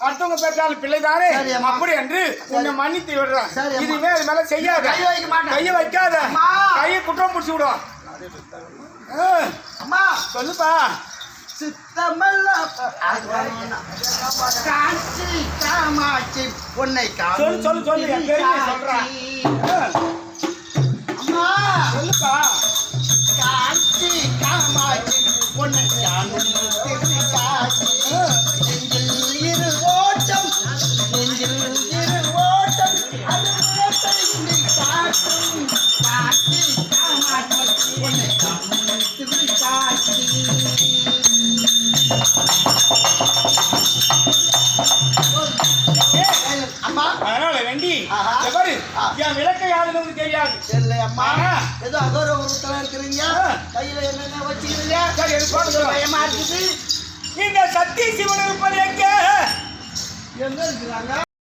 அடுத்தவங்க பெற்றாலும் பிள்ளைதானே? சரி, அம்மா. அப்படி என்று உன்னை மன்னித்து விடுறேன். இனிமே அது மேல செய்யாத. கையை வைக்காத. கையை குற்றம் பிடிச்சி விடும் ஆ, அம்மா. சொல்லுப்பா. காட்சி காமாட்சி உன்னை சொல்லு, சொல்லு, சொல்லு, என் பெருமையை சொல்றா. ஆ, அம்மா. சொல்லுப்பா. காட்சி காமாட்சி ஆ. என் விளக்கை யாருன்னு தெரியாது. தெரியல அம்மா. ஏதோ அகௌரவத்துல இருக்கிறீங்க. ஆ. கையில என்னென்ன வச்சுக்கிறீங்க சரி எனக்கு போட்டு. பயமா இருக்குது. இந்த சத்திய சிவன் இருப்பது எங்க எங்க இருக்கிறாங்க?